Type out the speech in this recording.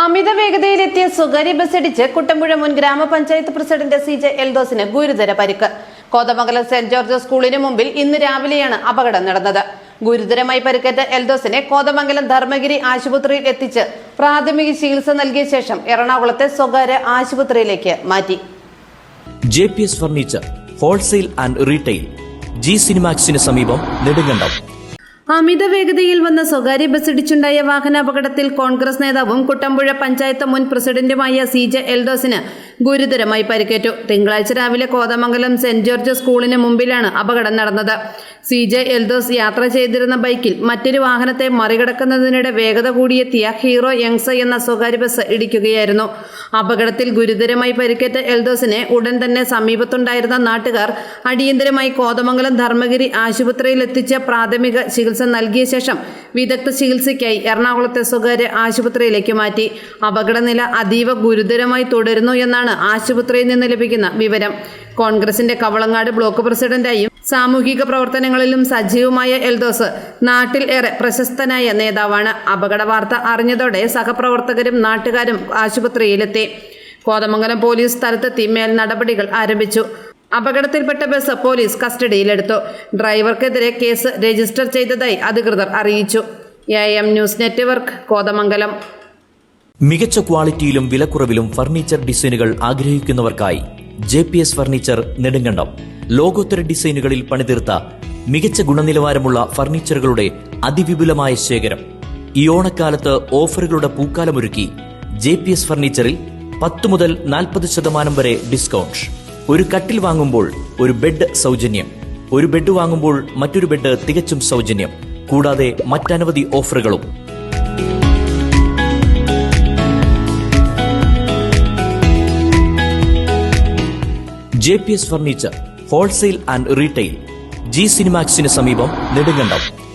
അമിത വേഗതയിലെത്തിയ സ്വകാര്യ ബസ് ഇടിച്ച് കുട്ടമ്പുഴ മുൻ ഗ്രാമപഞ്ചായത്ത് പ്രസിഡന്റ് സി ജെ എൽദോസിന് ഗുരുതര പരിക്ക്. കോതമംഗലം സെന്റ് ജോർജ് സ്കൂളിന് മുമ്പിൽ ഇന്ന് രാവിലെയാണ് അപകടം നടന്നത്. ഗുരുതരമായി പരിക്കേറ്റ എൽദോസിനെ കോതമംഗലം ധർമ്മഗിരി ആശുപത്രിയിൽ എത്തിച്ച് പ്രാഥമിക ചികിത്സ നൽകിയ ശേഷം എറണാകുളത്തെ സ്വകാര്യ ആശുപത്രിയിലേക്ക് മാറ്റി. J P S furniture wholesale and retail G സിനിമാക്സിന് സമീപം നെടുങ്കണ്ടം. അമിത വേഗതയിൽ വന്ന സ്വകാര്യ ബസ് ഇടിച്ചുണ്ടായ വാഹനാപകടത്തിൽ കോൺഗ്രസ് നേതാവും കുട്ടമ്പുഴ പഞ്ചായത്ത് മുൻ പ്രസിഡന്റുമായ സി ജെ എൽദോസിന് ഗുരുതരമായി പരിക്കേറ്റു. തിങ്കളാഴ്ച രാവിലെ കോതമംഗലം സെന്റ് ജോർജ് സ്കൂളിന് മുമ്പിലാണ് അപകടം നടന്നത്. സി ജെ എൽദോസ് യാത്ര ചെയ്തിരുന്ന ബൈക്കിൽ മറ്റൊരു വാഹനത്തെ മറികടക്കുന്നതിനിടെ വേഗത കൂടിയെത്തിയ ഹീറോ യങ്സ എന്ന സ്വകാര്യ ബസ് ഇടിക്കുകയായിരുന്നു. അപകടത്തിൽ ഗുരുതരമായി പരിക്കേറ്റ എൽദോസിനെ ഉടൻ തന്നെ സമീപത്തുണ്ടായിരുന്ന നാട്ടുകാർ അടിയന്തരമായി കോതമംഗലം ധർമ്മഗിരി ആശുപത്രിയിൽ എത്തിച്ച പ്രാഥമിക ചികിത്സ നൽകിയ ശേഷം വിദഗ്ധ ചികിത്സയ്ക്കായി എറണാകുളത്തെ സ്വകാര്യ ആശുപത്രിയിലേക്ക് മാറ്റി. അപകടനില അതീവ ഗുരുതരമായി തുടരുന്നു എന്നാണ് ആശുപത്രിയിൽ നിന്ന് ലഭിക്കുന്ന വിവരം. കോൺഗ്രസിന്റെ കവളങ്ങാട് ബ്ലോക്ക് പ്രസിഡന്റായും സാമൂഹിക പ്രവർത്തനങ്ങളിലും സജീവമായ എൽദോസ് നാട്ടിൽ ഏറെ പ്രശസ്തനായ നേതാവാണ്. അപകട വാർത്ത അറിഞ്ഞതോടെ സഹപ്രവർത്തകരും നാട്ടുകാരും ആശുപത്രിയിലെത്തി. കോതമംഗലം പോലീസ് സ്ഥലത്തെത്തി മേൽ നടപടികൾ ആരംഭിച്ചു. അപകടത്തിൽപ്പെട്ട ബസ് പോലീസ് കസ്റ്റഡിയിലെടുത്തു. ഡ്രൈവർക്കെതിരെ കേസ് രജിസ്റ്റർ ചെയ്തതായി അധികൃതർ അറിയിച്ചു. A M news network Kothamangalam. മികച്ച ക്വാളിറ്റിയിലും വിലക്കുറവിലും ഫർണിച്ചർ ഡിസൈനുകൾ ആഗ്രഹിക്കുന്നവർക്കായി J P S furniture Nedumkandam. ലോകോത്തര ഡിസൈനുകളിൽ പണിതീർത്ത മികച്ച ഗുണനിലവാരമുള്ള ഫർണിച്ചറുകളുടെ അതിവിപുലമായ ശേഖരം. ഈ ഓണക്കാലത്ത് ഓഫറുകളുടെ പൂക്കാലമൊരുക്കി ജെ പി എസ് ഫർണിച്ചറിൽ പത്ത് മുതൽ നാൽപ്പത് ശതമാനം വരെ ഡിസ്കൗണ്ട്. ഒരു കട്ടിൽ വാങ്ങുമ്പോൾ ഒരു ബെഡ് സൗജന്യം ഒരു ബെഡ് വാങ്ങുമ്പോൾ മറ്റൊരു ബെഡ് തികച്ചും സൗജന്യം കൂടാതെ മറ്റനവധി ഓഫറുകളും. J P S furniture wholesale and retail G സിനിമാക്സിന് സമീപം നെടുങ്കണ്ടം.